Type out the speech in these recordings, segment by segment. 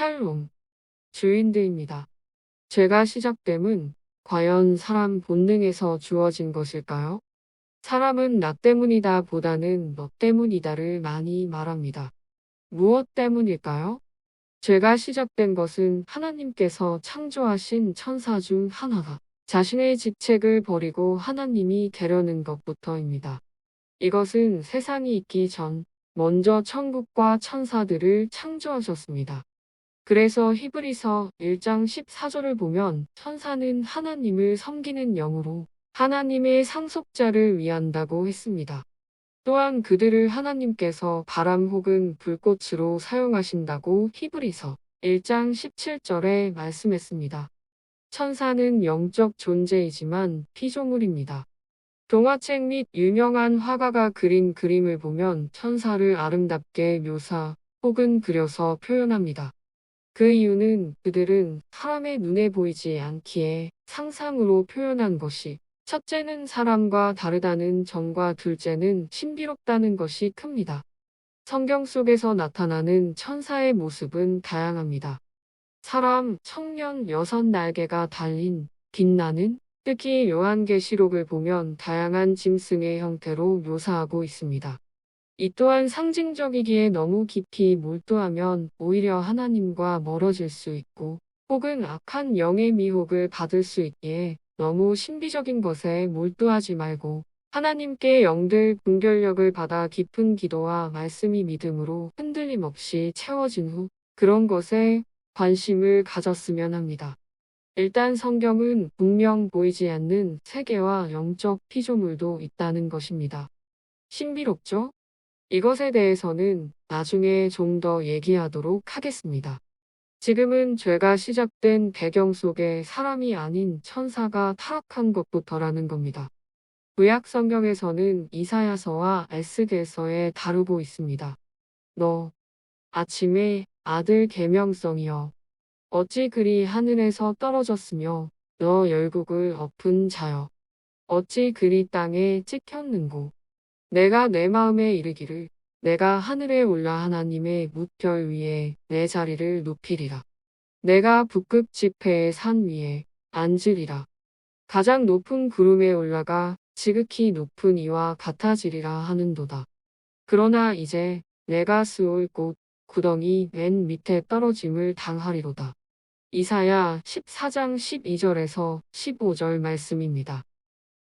샬롬. 주인들입니다. 죄가 시작됨은 과연 사람 본능에서 주어진 것일까요? 사람은 나 때문이다 보다는 너 때문이다를 많이 말합니다. 무엇 때문일까요? 죄가 시작된 것은 하나님께서 창조하신 천사 중 하나가 자신의 직책을 버리고 하나님이 되려는 것부터입니다. 이것은 세상이 있기 전 먼저 천국과 천사들을 창조하셨습니다. 그래서 히브리서 1장 14절을 보면 천사는 하나님을 섬기는 영으로 하나님의 상속자를 위한다고 했습니다. 또한 그들을 하나님께서 바람 혹은 불꽃으로 사용하신다고 히브리서 1장 17절에 말씀했습니다. 천사는 영적 존재이지만 피조물입니다. 동화책 및 유명한 화가가 그린 그림을 보면 천사를 아름답게 묘사 혹은 그려서 표현합니다. 그 이유는 그들은 사람의 눈에 보이지 않기에 상상으로 표현한 것이 첫째는 사람과 다르다는 점과 둘째는 신비롭다는 것이 큽니다. 성경 속에서 나타나는 천사의 모습은 다양합니다. 사람, 청년, 여섯 날개가 달린 빛나는 특히 요한계시록을 보면 다양한 짐승의 형태로 묘사하고 있습니다. 이 또한 상징적이기에 너무 깊이 몰두하면 오히려 하나님과 멀어질 수 있고 혹은 악한 영의 미혹을 받을 수 있기에 너무 신비적인 것에 몰두하지 말고 하나님께 영들 분별력을 받아 깊은 기도와 말씀이 믿음으로 흔들림 없이 채워진 후 그런 것에 관심을 가졌으면 합니다. 일단 성경은 분명 보이지 않는 세계와 영적 피조물도 있다는 것입니다. 신비롭죠? 이것에 대해서는 나중에 좀 더 얘기하도록 하겠습니다. 지금은 죄가 시작된 배경 속에 사람이 아닌 천사가 타락한 것부터라는 겁니다. 구약 성경에서는 이사야서와 에스겔서에 다루고 있습니다. 너 아침에 아들 계명성이여 어찌 그리 하늘에서 떨어졌으며 너 열국을 엎은 자여 어찌 그리 땅에 찍혔는고 내가 내 마음에 이르기를 내가 하늘에 올라 하나님의 무별 위에 내 자리를 높이리라. 내가 북극 지폐의 산 위에 앉으리라. 가장 높은 구름에 올라가 지극히 높은 이와 같아지리라 하는도다. 그러나 이제 내가 스올 곳 구덩이 맨 밑에 떨어짐을 당하리로다. 이사야 14장 12절에서 15절 말씀입니다.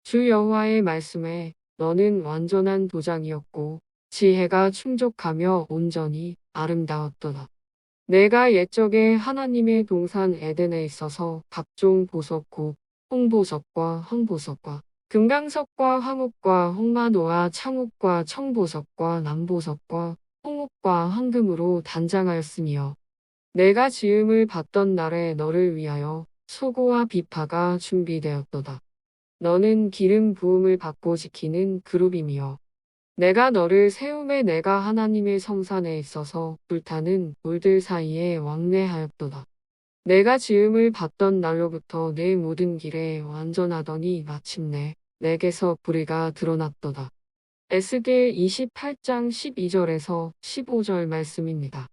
주 여호와의 말씀에 너는 완전한 도장이었고 지혜가 충족하며 온전히 아름다웠도다. 내가 옛적에 하나님의 동산 에덴에 있어서 각종 보석 곧 홍보석과 황보석과 금강석과 황옥과 홍마노와 창옥과 청보석과 남보석과 홍옥과 황금으로 단장하였으며 내가 지음을 받던 날에 너를 위하여 소고와 비파가 준비되었도다. 너는 기름 부음을 받고 지키는 그룹이며 내가 너를 세움에 내가 하나님의 성산에 있어서 불타는 물들 사이에 왕래하였도다. 내가 지음을 받던 날로부터 내 모든 길에 완전하더니 마침내 내게서 불의가 드러났도다. 에스겔 28장 12절에서 15절 말씀입니다.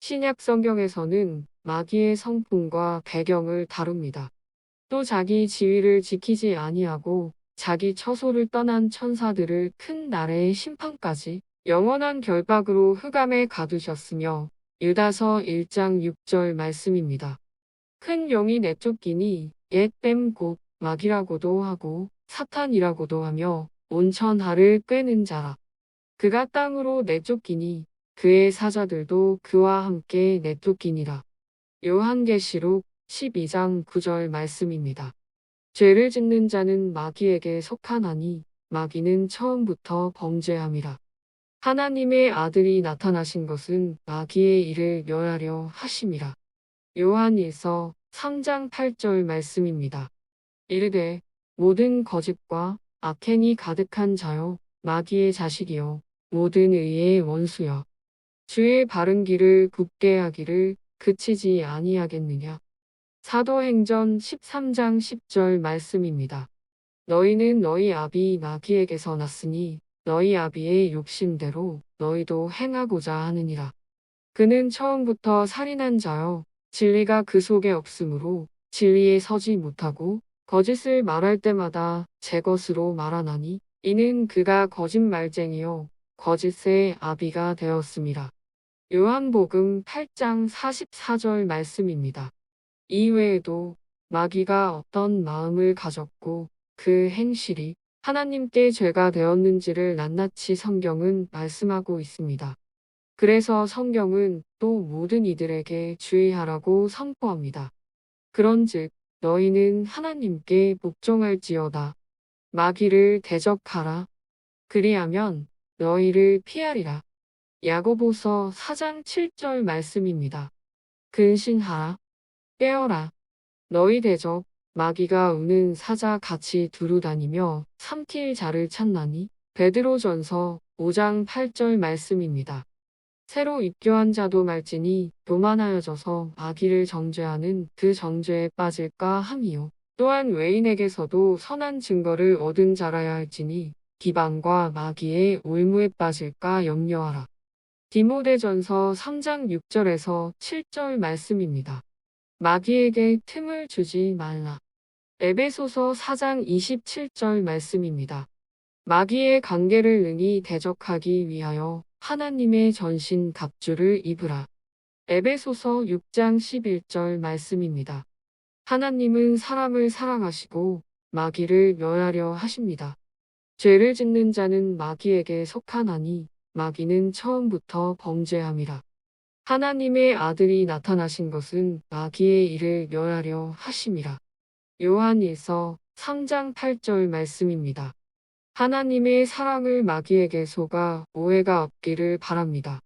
신약 성경에서는 마귀의 성품과 배경을 다룹니다. 또 자기 지위를 지키지 아니하고 자기 처소를 떠난 천사들을 큰 나라의 심판까지 영원한 결박으로 흑암에 가두셨으며 유다서 1장 6절 말씀입니다. 큰 영이 내쫓기니 옛뱀 곧 마귀라고도 하고 사탄이라고도 하며 온 천하를 꿰는 자라. 그가 땅으로 내쫓기니 그의 사자들도 그와 함께 내쫓기니라. 요한계시록 12장 9절 말씀입니다. 죄를 짓는 자는 마귀에게 속하나니 마귀는 처음부터 범죄함이라. 하나님의 아들이 나타나신 것은 마귀의 일을 멸하려 하심이라. 요한일서 3장 8절 말씀입니다. 이르되 모든 거짓과 악행이 가득한 자요 마귀의 자식이요 모든 의의 원수여 주의 바른 길을 굽게 하기를 그치지 아니하겠느냐. 사도행전 13장 10절 말씀입니다. 너희는 너희 아비 마귀에게서 났으니 너희 아비의 욕심대로 너희도 행하고자 하느니라. 그는 처음부터 살인한 자요. 진리가 그 속에 없으므로 진리에 서지 못하고 거짓을 말할 때마다 제 것으로 말하나니 이는 그가 거짓말쟁이요 거짓의 아비가 되었습니다. 요한복음 8장 44절 말씀입니다. 이외에도 마귀가 어떤 마음을 가졌고 그 행실이 하나님께 죄가 되었는지를 낱낱이 성경은 말씀하고 있습니다. 그래서 성경은 또 모든 이들에게 주의하라고 선포합니다. 그런즉 너희는 하나님께 복종할지어다. 마귀를 대적하라. 그리하면 너희를 피하리라. 야고보서 4장 7절 말씀입니다. 근신하라. 깨어라. 너희 대적 마귀가 우는 사자 같이 두루다니며 삼킬 자를 찾나니 베드로전서 5장 8절 말씀입니다. 새로 입교한 자도 말지니 교만하여져서 마귀를 정죄하는 그 정죄에 빠질까 함이요. 또한 외인에게서도 선한 증거를 얻은 자라야 할지니 기방과 마귀의 올무에 빠질까 염려하라. 디모데전서 3장 6절에서 7절 말씀입니다. 마귀에게 틈을 주지 말라. 에베소서 4장 27절 말씀입니다. 마귀의 관계를 능히 대적하기 위하여 하나님의 전신 갑주를 입으라. 에베소서 6장 11절 말씀입니다. 하나님은 사람을 사랑하시고 마귀를 멸하려 하십니다. 죄를 짓는 자는 마귀에게 속하나니 마귀는 처음부터 범죄함이라. 하나님의 아들이 나타나신 것은 마귀의 일을 멸하려 하심이라. 요한 1서 3장 8절 말씀입니다. 하나님의 사랑을 마귀에게 속아 오해가 없기를 바랍니다.